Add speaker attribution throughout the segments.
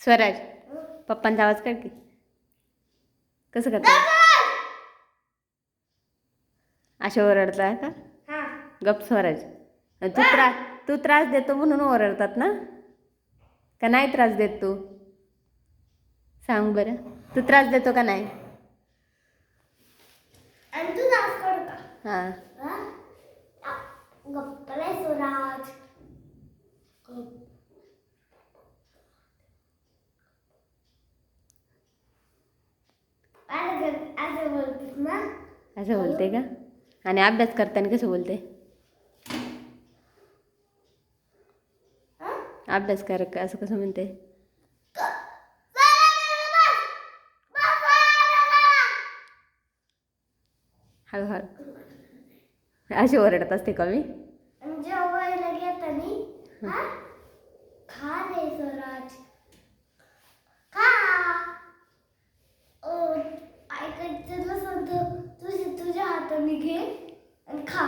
Speaker 1: स्वराज पप्पांचा आवाज काढ की. कसं करता असे ओरडता का?
Speaker 2: हा.
Speaker 1: गप स्वराज. तू त्रास तू त्रास देतो म्हणून ओरडतात ना? का नाही त्रास देत तू? सांग बरं. तू त्रास देतो का नाही? हां
Speaker 2: हा? आ, गप्प रे स्वराज असं
Speaker 1: बोलते का? आणि अभ्यास करताना कसं बोलते?
Speaker 2: हा?
Speaker 1: अभ्यास कर असं कसं म्हणते? हळूहळू. अशी ओरडत असते का मी?
Speaker 2: जेवायला घेतानी? हा? खा रे स्वराज. आणि खा.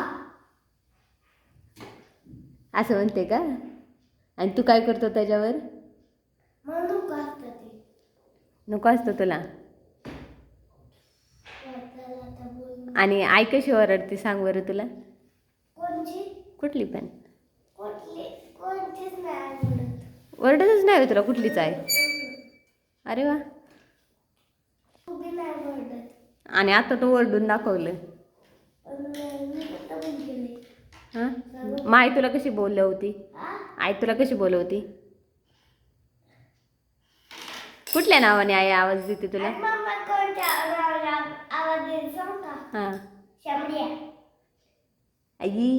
Speaker 1: असं म्हणते का? आणि तू काय करतो त्याच्यावर?
Speaker 2: असतं ते.
Speaker 1: नको असतं तुला?
Speaker 2: चला आता बोल.
Speaker 1: आणि आई कशी ओरडते सांग बरं तुला?
Speaker 2: कोणची?
Speaker 1: कुठली पण.
Speaker 2: कोणतीच नाही आवडत
Speaker 1: ओरडतच नाही तुला कुठलीच आहे अरे वा.
Speaker 2: उभी नाही आवडत
Speaker 1: आणि आता तो ओरडून दाखवलं. हां? मग आई तुला कशी बोलवती
Speaker 2: हा
Speaker 1: आई तुला कशी बोलवती कुठल्या नावाने आई आवाज देते तुला? हां. आई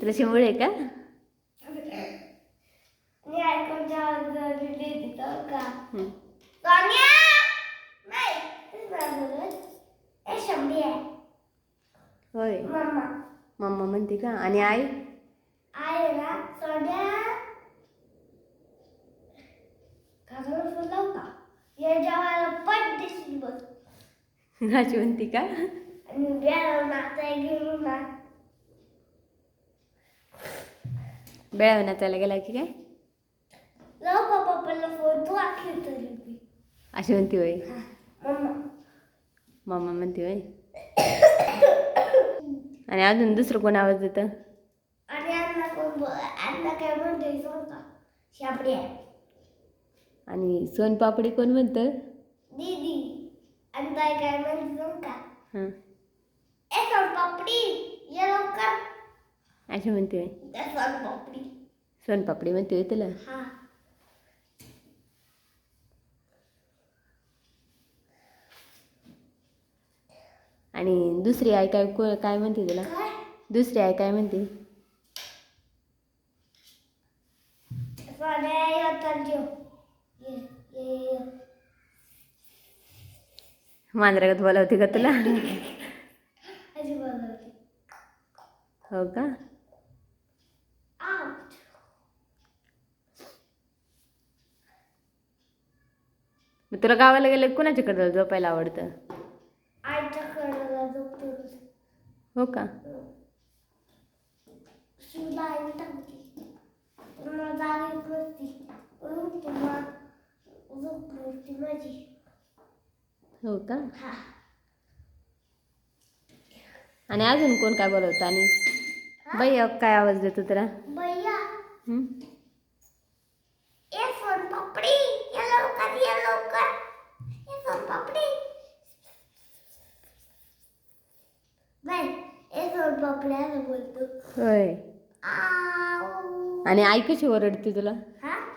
Speaker 1: तुला शिमूळ आहे का?
Speaker 2: का
Speaker 1: हं.
Speaker 2: सोनिया नाही तेच नाही बोलत ए शामडिया
Speaker 1: होय.
Speaker 2: मम्मा
Speaker 1: मम्मा म्हणते का? आणि आई?
Speaker 2: आहे ना सोन्या कागद फुलाव का या जेवायला पट दिसली बस
Speaker 1: अशी म्हणते का?
Speaker 2: आणि बेळव नाचाय घेऊन ना.
Speaker 1: बेळाव नाचायला गेला की काय?
Speaker 2: लाव का पप्पाला फोन. तू आखली तरी.
Speaker 1: अशी म्हणते होय.
Speaker 2: मम्मा
Speaker 1: मम्मा म्हणते होय. आणि अजून दुसरं कोण आवाज देतं?
Speaker 2: आणि अण्णा कोण अण्णा काय म्हणते सांग का? शापड्या
Speaker 1: आणि सोनपापडी कोण म्हणतं?
Speaker 2: दीदी. आणि ताई काय म्हणते सांग का?
Speaker 1: हां.
Speaker 2: ए सोन पापडी ये लवकर.
Speaker 1: अशी म्हणते. होय
Speaker 2: सोन पापडी.
Speaker 1: सोनपापडी म्हणते होय तुला?
Speaker 2: हा.
Speaker 1: आणि दुसरी आई काय को- काय म्हणते तुला? दुसरी आई काय म्हणते? मांजरागत बोलावते का तुला? हो का? तुला गावाला गेलं कुणाच्याकडे झोपायला आवडतं? हो का? हा आणि अजून कोण काय बोलवतं आणि? बाई काय आवाज देतो तुला
Speaker 2: भैया
Speaker 1: हं?
Speaker 2: ये सोन पापडी ये लवकर ये लवकर ये सोन पापडी नाही ये बोलतो.
Speaker 1: होय. आणि आई कशी ओरडते तुला?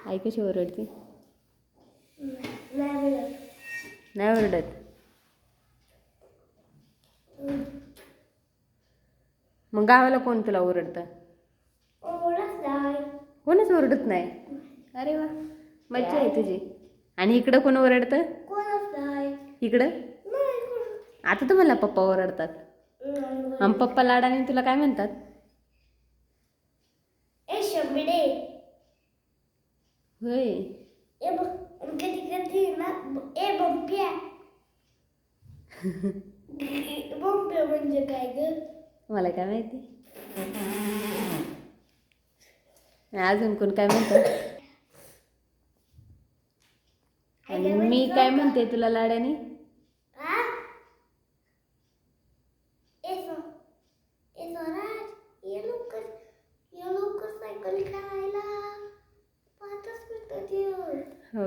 Speaker 1: आई कशी ओरडते?
Speaker 2: नाही
Speaker 1: ओरडत? मग गावाला कोण तुला ओरडतं? कोणच ओरडत नाही? अरे वा. मज्जा आहे तुझी. आणि इकडं कोण ओरडतं? इकडं? आता तर मला पप्पा ओरडतात. आम पप्पा लाडाने तुला काय म्हणतात?
Speaker 2: ए शबडे
Speaker 1: होय.
Speaker 2: ए कधी कधी ना ए बंप्या. बंप्या म्हणजे काय ग?
Speaker 1: मला काय माहिती? अजून कोण काय म्हणतो?
Speaker 2: मी काय म्हणते तुला लाडाने?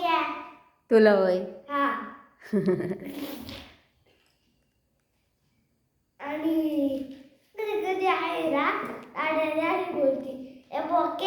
Speaker 2: गया तुला
Speaker 1: वय
Speaker 2: हा.
Speaker 1: आणि कधी कधी आहे ना आड्याने बोलती. ए बोके